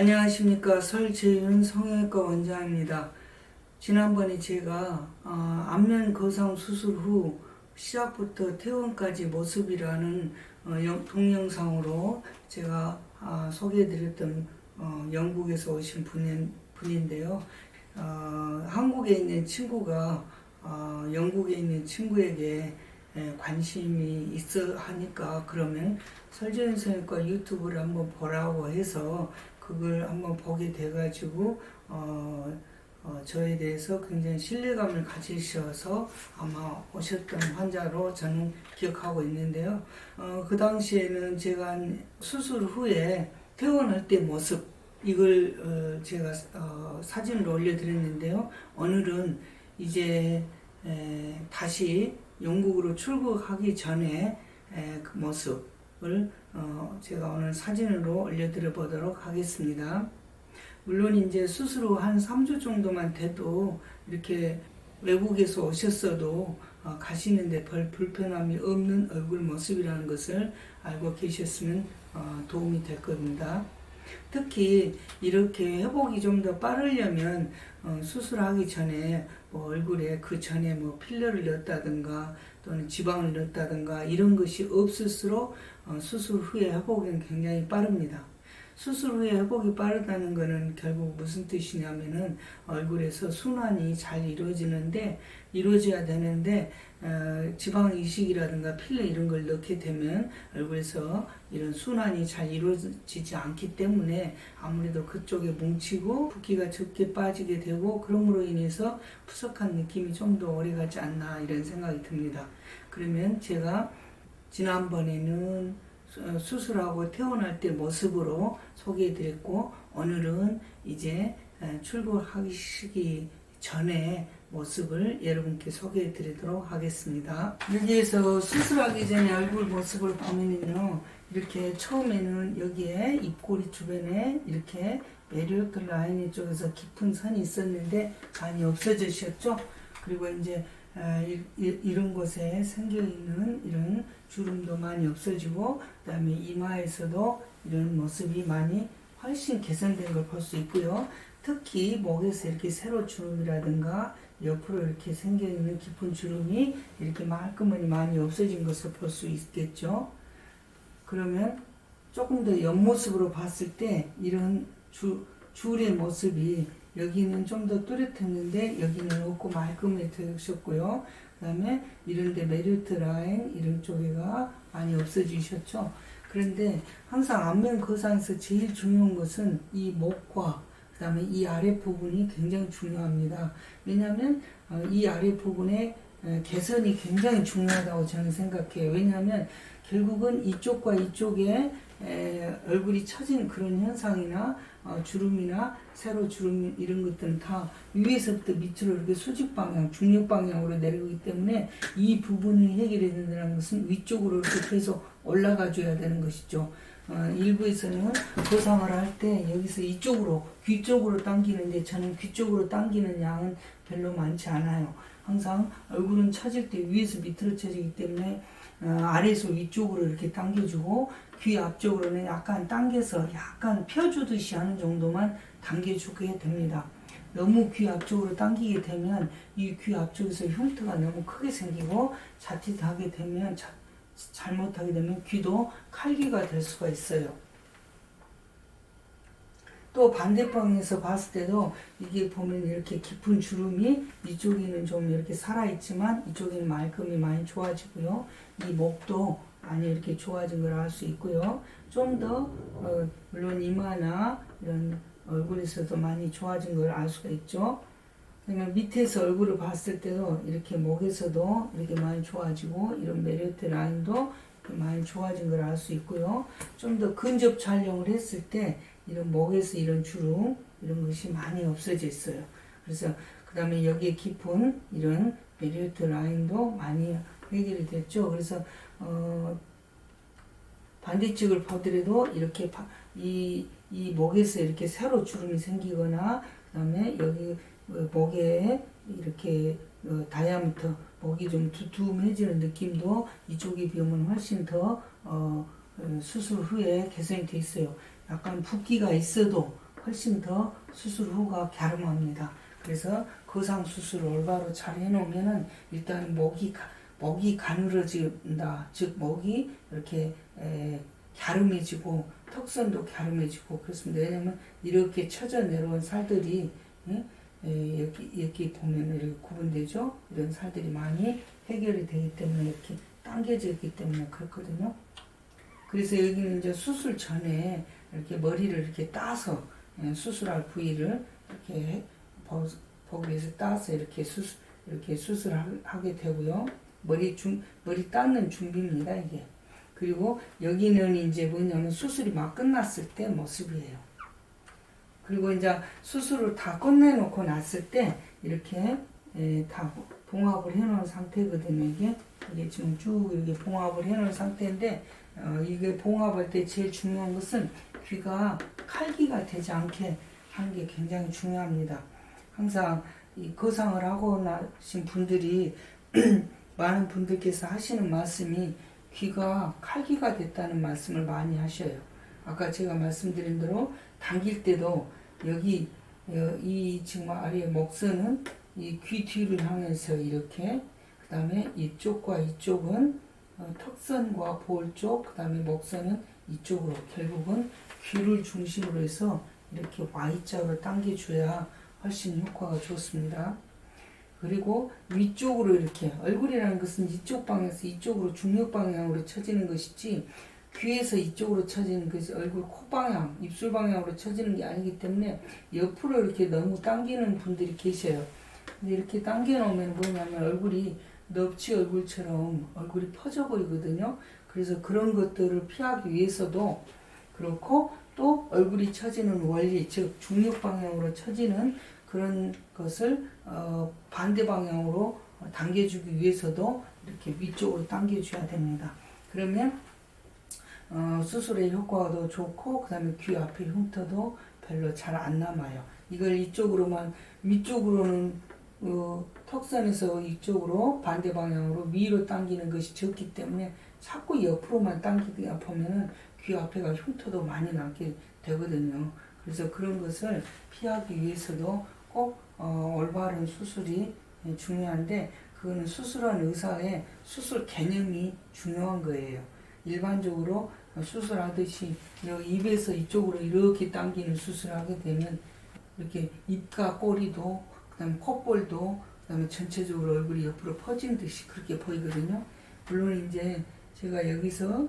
안녕하십니까 설재윤 성형외과 원장입니다. 지난번에 제가 어, 안면 거상 수술 후 시작부터 퇴원까지 모습이라는 어, 영- 동영상으로 제가 아, 소개해드렸던 어, 영국에서 오신 분인, 분인데요. 어, 한국에 있는 친구가 어, 영국에 있는 친구에게 에, 관심이 있어 하니까 그러면 설재현 성형외과 유튜브를 한번 보라고 해서 그걸 한번 보게 돼가지고 어, 어, 저에 대해서 굉장히 신뢰감을 가지셔서 아마 오셨던 환자로 저는 기억하고 있는데요. 어, 그 당시에는 제가 수술 후에 퇴원할 때 모습 이걸 어, 제가 어, 사진으로 올려드렸는데요. 오늘은 이제 에, 다시 영국으로 출국하기 전에 에, 그 모습을 어, 제가 오늘 사진으로 올려드려 보도록 하겠습니다. 물론 이제 후한 3주 정도만 돼도 이렇게 외국에서 오셨어도 어, 가시는데 별 불편함이 없는 얼굴 모습이라는 것을 알고 계셨으면 어, 도움이 될 겁니다. 특히 이렇게 회복이 좀 더 빠르려면 어, 수술하기 전에 뭐 얼굴에 그 전에 뭐 필러를 넣었다든가 또는 지방을 넣었다든가 이런 것이 없을수록 어, 수술 후에 회복은 굉장히 빠릅니다. 수술 후에 회복이 빠르다는 것은 결국 무슨 뜻이냐면은 얼굴에서 순환이 잘 이루어지는데 이루어져야 되는데 어, 지방 이식이라든가 필러 이런 걸 넣게 되면 얼굴에서 이런 순환이 잘 이루어지지 않기 때문에 아무래도 그쪽에 뭉치고 붓기가 적게 빠지게 되고 그럼으로 인해서 푸석한 느낌이 좀 더 오래 가지 않나 이런 생각이 듭니다. 그러면 제가 지난번에는 수- 수술하고 퇴원할 때 모습으로 소개해 드렸고 오늘은 이제 에, 출국하기 시기 전에 모습을 여러분께 소개해 드리도록 하겠습니다. 여기에서 수술하기 전에 얼굴 모습을 보면요 이렇게 처음에는 여기에 입꼬리 주변에 이렇게 메리오트 라인 쪽에서 깊은 선이 있었는데 많이 없어지셨죠? 그리고 이제 이- 이런 곳에 생겨 있는 이런 주름도 많이 없어지고 그다음에 이마에서도 이런 모습이 많이 훨씬 개선된 걸 볼 수 있고요. 특히 목에서 이렇게 세로 주름이라든가 옆으로 이렇게 생겨 있는 깊은 주름이 이렇게 말끔하니 많이 없어진 것을 볼 수 있겠죠. 그러면 조금 더 옆모습으로 봤을 때 이런 주, 줄의 모습이 여기는 좀 더 뚜렷했는데 여기는 없고 말끔해졌고요. 그 다음에 이런데 메리트 라인 이런 쪽에가 많이 없어지셨죠. 그런데 항상 안면 거상에서 제일 중요한 것은 이 목과 그 다음에 이 아래 부분이 굉장히 중요합니다. 왜냐하면 어, 이 아래 부분에 에, 개선이 굉장히 중요하다고 저는 생각해요. 왜냐하면 결국은 이쪽과 이쪽에 에, 얼굴이 처진 그런 현상이나 어, 주름이나 세로 주름 이런 것들은 다 위에서부터 밑으로 이렇게 수직 방향, 중력 방향으로 내려오기 때문에 이 부분을 해결해야 된다는 것은 위쪽으로 이렇게 계속 올라가 줘야 되는 것이죠. 어, 일부에서는 거상을 할 때 여기서 이쪽으로 귀 쪽으로 당기는데 저는 귀 쪽으로 당기는 양은 별로 많지 않아요. 항상 얼굴은 처질 때 위에서 밑으로 처지기 때문에 어, 아래에서 위쪽으로 이렇게 당겨주고 귀 앞쪽으로는 약간 당겨서 약간 펴주듯이 하는 정도만 당겨주게 됩니다. 너무 귀 앞쪽으로 당기게 되면 이 귀 앞쪽에서 흉터가 너무 크게 생기고 자칫하게 되면 자, 잘못하게 되면 귀도 칼기가 될 수가 있어요. 또 반대방에서 봤을 때도 이게 보면 이렇게 깊은 주름이 이쪽에는 좀 이렇게 살아있지만 이쪽에는 말끔히 많이 좋아지고요. 이 목도 많이 이렇게 좋아진 걸 알 수 있고요. 좀 더, 어, 물론 이마나 이런 얼굴에서도 많이 좋아진 걸 알 수가 있죠. 그러면 밑에서 얼굴을 봤을 때도 이렇게 목에서도 이렇게 많이 좋아지고 이런 메리트 라인도 많이 좋아진 걸 알 수 있고요. 좀 더 근접 촬영을 했을 때 이런 목에서 이런 주름 이런 것이 많이 없어져 있어요. 그래서 그 다음에 여기에 깊은 이런 메리트 라인도 많이 해결이 됐죠. 그래서 어, 반대쪽을 보더라도 이렇게 바- 이, 이 목에서 이렇게 세로 주름이 생기거나 그 다음에 여기 어, 목에 이렇게 어, 다이아미터 목이 좀 두툼해지는 느낌도 이쪽에 비하면 훨씬 더 어, 어, 수술 후에 개선이 돼 있어요. 약간 붓기가 있어도 훨씬 더 수술 후가 갸름합니다. 그래서 거상 수술을 올바로 잘 해놓으면은 일단 목이 가- 목이 가늘어진다. 즉 목이 이렇게 에, 갸름해지고 턱선도 갸름해지고 그렇습니다. 왜냐면 이렇게 쳐져 내려온 살들이 예? 에, 여기 여기 보면 이렇게 구분되죠. 이런 살들이 많이 해결이 되기 때문에 이렇게 당겨져 있기 때문에 그렇거든요. 그래서 여기는 이제 수술 전에 이렇게 머리를 이렇게 따서 예, 수술할 부위를 이렇게 해- 버- 버글에서 따서 이렇게 수술 이렇게 수술하게 되고요. 머리 중 머리 닦는 준비입니다 이게. 그리고 여기는 이제 뭐냐면 수술이 막 끝났을 때 모습이에요. 그리고 이제 수술을 다 끝내놓고 났을 때 이렇게 예, 다 봉합을 해놓은 상태거든요. 이게 이게 지금 쭉 이렇게 봉합을 해놓은 상태인데 어, 이게 봉합할 때 제일 중요한 것은 귀가 칼기가 되지 않게 하는 게 굉장히 중요합니다. 항상 이 거상을 하고 나신 분들이 많은 분들께서 하시는 말씀이 귀가 칼기가 됐다는 말씀을 많이 하셔요. 아까 제가 말씀드린 대로 당길 때도 여기 어, 이 지금 아래 목선은 이 귀 뒤를 향해서 이렇게 그 다음에 이쪽과 이쪽은 어, 턱선과 볼 쪽, 그 다음에 목선은 이쪽으로 결국은 귀를 중심으로 해서 이렇게 Y자로 당겨줘야 훨씬 효과가 좋습니다. 그리고 위쪽으로 이렇게 얼굴이라는 것은 이쪽 방에서 이쪽으로 중력 방향으로 쳐지는 것이지 귀에서 이쪽으로 쳐지는 것이 얼굴 코 방향, 입술 방향으로 쳐지는 게 아니기 때문에 옆으로 이렇게 너무 당기는 분들이 계셔요. 근데 이렇게 당겨 놓으면 뭐냐면 얼굴이 넙치 얼굴처럼 얼굴이 퍼져 보이거든요. 그래서 그런 것들을 피하기 위해서도 그렇고 또 얼굴이 처지는 원리, 즉 중력 방향으로 처지는 그런 것을 어, 반대 방향으로 당겨주기 위해서도 이렇게 위쪽으로 당겨줘야 됩니다. 그러면 어, 수술의 효과도 좋고 그 다음에 귀 앞에 흉터도 별로 잘 안 남아요. 이걸 이쪽으로만 위쪽으로는 어, 턱선에서 이쪽으로 반대 방향으로 위로 당기는 것이 적기 때문에 자꾸 옆으로만 당기다 보면은 귀 앞에가 흉터도 많이 나게 되거든요. 그래서 그런 것을 피하기 위해서도 꼭 어, 올바른 수술이 중요한데 그거는 수술한 의사의 수술 개념이 중요한 거예요. 일반적으로 수술하듯이 입에서 이쪽으로 이렇게 당기는 수술하게 되면 이렇게 입과 꼬리도 그다음에 콧볼도 그다음에 전체적으로 얼굴이 옆으로 퍼진 듯이 그렇게 보이거든요. 물론 이제 제가 여기서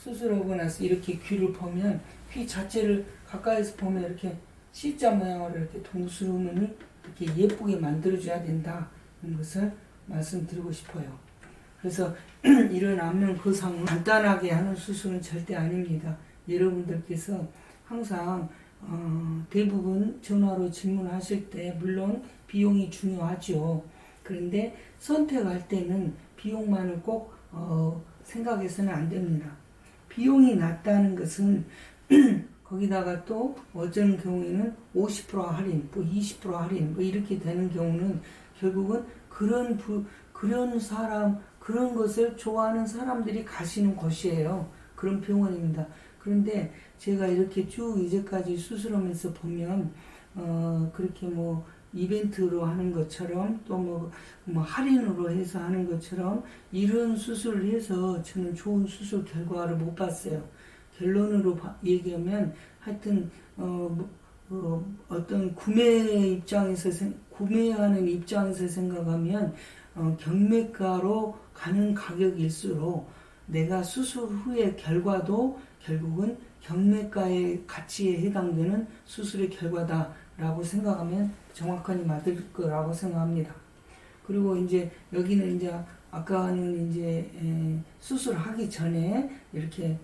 수술하고 나서 이렇게 귀를 보면 귀 자체를 가까이서 보면 이렇게 C자 모양으로 이렇게 동수름을 이렇게 예쁘게 만들어줘야 된다. 는 것을 말씀드리고 싶어요. 그래서 이런 안면 거상을 간단하게 하는 수술은 절대 아닙니다. 여러분들께서 항상 어, 대부분 전화로 질문하실 때 물론 비용이 중요하죠. 그런데 선택할 때는 비용만을 꼭 어, 생각해서는 안 됩니다. 비용이 낮다는 것은 거기다가 또 어떤 경우에는 50% 할인, 뭐 20% 할인, 뭐 이렇게 되는 경우는 결국은 그런 부, 그런 사람, 그런 것을 좋아하는 사람들이 가시는 곳이에요. 그런 병원입니다. 그런데 제가 이렇게 쭉 이제까지 수술하면서 보면, 어, 그렇게 뭐, 이벤트로 하는 것처럼 또 뭐, 뭐 할인으로 해서 하는 것처럼 이런 수술을 해서 저는 좋은 수술 결과를 못 봤어요. 결론으로 봐- 얘기하면 하여튼 어, 뭐, 어, 어떤 구매 입장에서 생- 구매하는 입장에서 생각하면 어, 경매가로 가는 가격일수록 내가 수술 후의 결과도 결국은 경매가의 가치에 해당되는 수술의 결과다 라고 생각하면 정확하니 맞을 거라고 생각합니다. 그리고 이제 여기는 이제 아까는 이제 에, 수술하기 전에 이렇게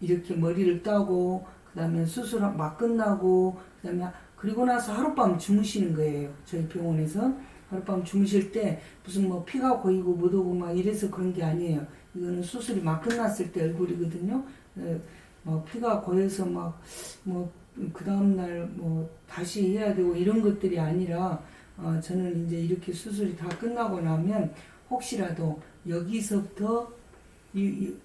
이렇게 머리를 따고 그다음에 수술 막 끝나고 그다음에 그리고 나서 하룻밤 주무시는 거예요. 저희 병원에서 하룻밤 주무실 때 무슨 뭐 피가 고이고 못 오고 막 이래서 그런 게 아니에요. 이거는 수술이 막 끝났을 때 얼굴이거든요. 에, 뭐 피가 고여서 막 뭐 그 다음 날 뭐 다시 해야 되고 이런 것들이 아니라 어, 저는 이제 이렇게 수술이 다 끝나고 나면 혹시라도 여기서부터 이, 이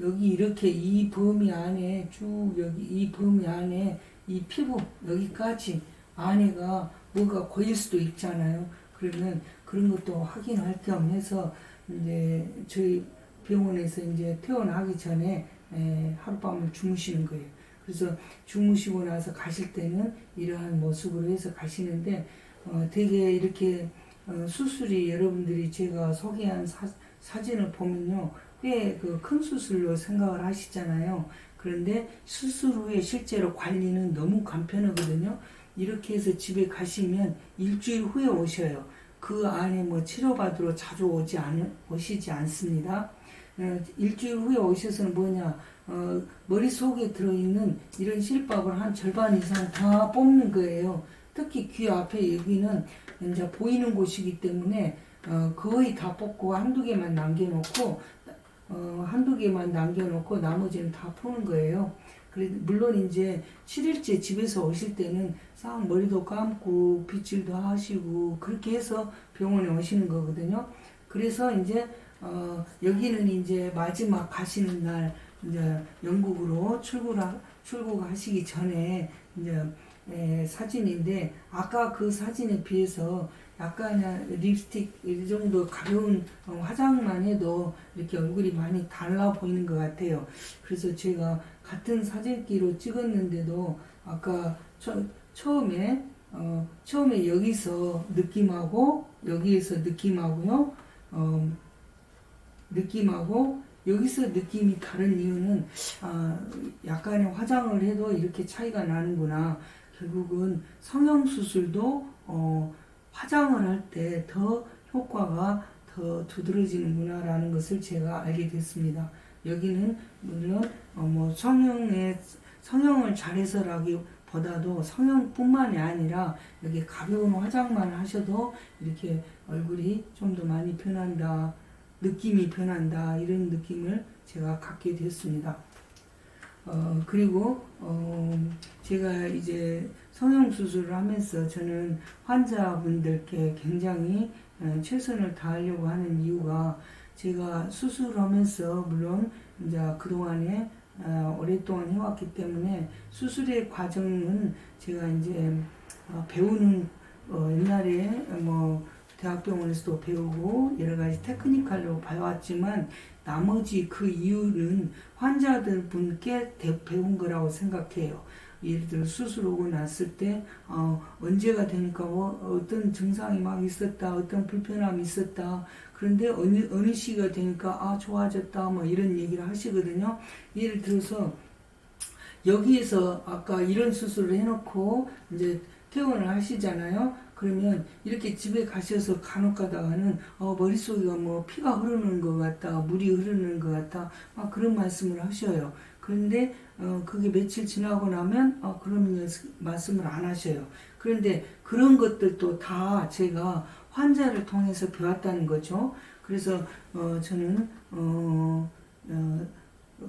여기 이렇게 이 범위 안에 쭉 여기 이 범위 안에 이 피부 여기까지 안에가 뭐가 고일 수도 있잖아요. 그러면 그런 것도 확인할 겸 해서 이제 저희 병원에서 이제 퇴원하기 전에 에, 하룻밤을 주무시는 거예요. 그래서 주무시고 나서 가실 때는 이러한 모습으로 해서 가시는데 어, 되게 이렇게 어, 수술이 여러분들이 제가 소개한 사, 사진을 보면요 꽤 그 큰 수술로 생각을 하시잖아요. 그런데 수술 후에 실제로 관리는 너무 간편하거든요. 이렇게 해서 집에 가시면 일주일 후에 오셔요. 그 안에 뭐 치료받으러 자주 오지 않, 오시지 않습니다. 어, 일주일 후에 오셔서는 뭐냐, 어, 머릿속에 들어있는 이런 실밥을 한 절반 이상 다 뽑는 거예요. 특히 귀 앞에 여기는 이제 보이는 곳이기 때문에 어, 거의 다 뽑고 한두 개만 남겨놓고 어, 한두 개만 남겨놓고 나머지는 다 푸는 거예요. 그래 물론 이제 7일째 집에서 오실 때는 싹 머리도 감고 빗질도 하시고 그렇게 해서 병원에 오시는 거거든요. 그래서 이제 어, 여기는 이제 마지막 가시는 날 이제 영국으로 출국을 하- 출국하시기 전에 이제 에, 사진인데 아까 그 사진에 비해서 약간 립스틱 이 정도 가벼운 어, 화장만 해도 이렇게 얼굴이 많이 달라 보이는 것 같아요. 그래서 제가 같은 사진기로 찍었는데도 아까 처, 처음에 어, 처음에 여기서 느낌하고 여기에서 느낌하고요. 어, 느낌하고 여기서 느낌이 다른 이유는 아, 약간의 화장을 해도 이렇게 차이가 나는구나. 결국은 성형 수술도 어, 화장을 할 때 더 효과가 더 두드러지는구나라는 것을 제가 알게 됐습니다. 여기는 물론 어, 뭐 성형에 성형을 잘해서라기보다도 성형뿐만이 아니라 여기 가벼운 화장만 하셔도 이렇게 얼굴이 좀 더 많이 변한다. 느낌이 변한다 이런 느낌을 제가 갖게 됐습니다. 어 그리고 어 제가 이제 성형 수술을 하면서 저는 환자분들께 굉장히 어, 최선을 다하려고 하는 이유가 제가 수술하면서 물론 이제 그 동안에 어, 오랫동안 해왔기 때문에 수술의 과정은 제가 이제 어, 배우는 어, 옛날에 뭐 대학병원에서도 배우고 여러 가지 테크니컬로 봐왔지만 나머지 그 이유는 환자들 분께 대- 배운 거라고 생각해요. 예를 들어 수술 오고 났을 때 어, 언제가 되니까 뭐 어떤 증상이 막 있었다, 어떤 불편함이 있었다. 그런데 어느 어느 시기가 되니까 아 좋아졌다, 뭐 이런 얘기를 하시거든요. 예를 들어서 여기에서 아까 이런 수술을 해놓고 이제 퇴원을 하시잖아요. 그러면 이렇게 집에 가셔서 간혹 가다가는 어, 머릿속에 뭐 피가 흐르는 것 같다, 물이 흐르는 것 같다, 막 그런 말씀을 하셔요. 그런데 어, 그게 며칠 지나고 나면 어, 그런 말씀을 안 하셔요. 그런데 그런 것들도 다 제가 환자를 통해서 배웠다는 거죠. 그래서 어, 저는 어, 어,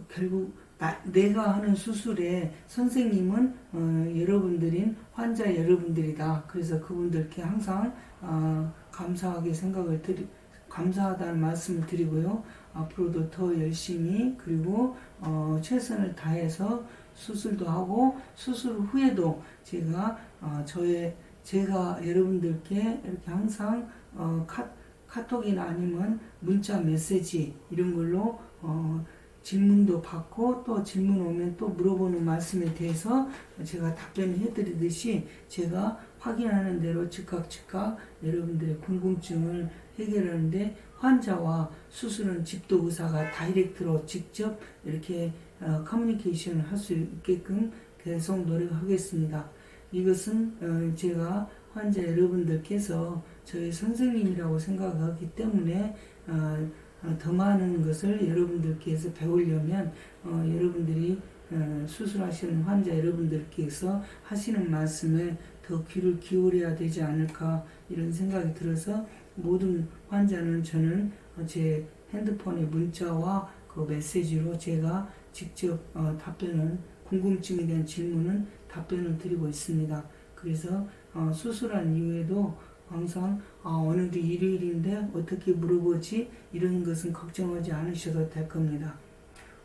결국 나, 내가 하는 수술에 선생님은 어, 여러분들인 환자 여러분들이다. 그래서 그분들께 항상 어, 감사하게 생각을 드리, 감사하다는 말씀을 드리고요. 앞으로도 더 열심히 그리고 어, 최선을 다해서 수술도 하고 수술 후에도 제가 어, 저의 제가 여러분들께 이렇게 항상 어, 카, 카톡이나 아니면 문자 메시지 이런 걸로 어, 질문도 받고 또 질문 오면 또 물어보는 말씀에 대해서 제가 답변을 해드리듯이 제가 확인하는 대로 즉각 즉각 여러분들의 궁금증을 해결하는데 환자와 수술은 집도 의사가 다이렉트로 직접 이렇게 어, 커뮤니케이션을 할 수 있게끔 계속 노력하겠습니다. 이것은 어, 제가 환자 여러분들께서 저희 선생님이라고 생각하기 때문에 어, 어, 더 많은 것을 여러분들께서 배우려면 어, 여러분들이 어, 수술하시는 환자 여러분들께서 하시는 말씀에 더 귀를 기울여야 되지 않을까 이런 생각이 들어서 모든 환자는 저는 어, 제 핸드폰의 문자와 그 메시지로 제가 직접 어, 답변을 궁금증에 대한 질문은 답변을 드리고 있습니다. 그래서 어, 수술한 이후에도 항상 아, 오늘도 일요일인데 어떻게 물어보지 이런 것은 걱정하지 않으셔도 될 겁니다.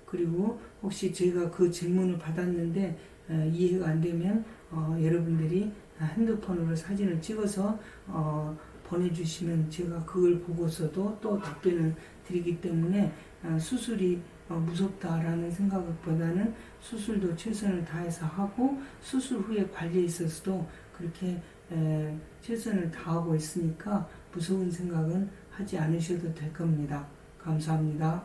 그리고 혹시 제가 그 질문을 받았는데 에, 이해가 안 되면 어, 여러분들이 핸드폰으로 사진을 찍어서 어, 보내주시면 제가 그걸 보고서도 또 답변을 드리기 때문에 어, 수술이 어, 무섭다라는 생각보다는 수술도 최선을 다해서 하고 수술 후에 관리에 있어서도 그렇게 에, 최선을 다하고 있으니까 무서운 생각은 하지 않으셔도 될 겁니다. 감사합니다.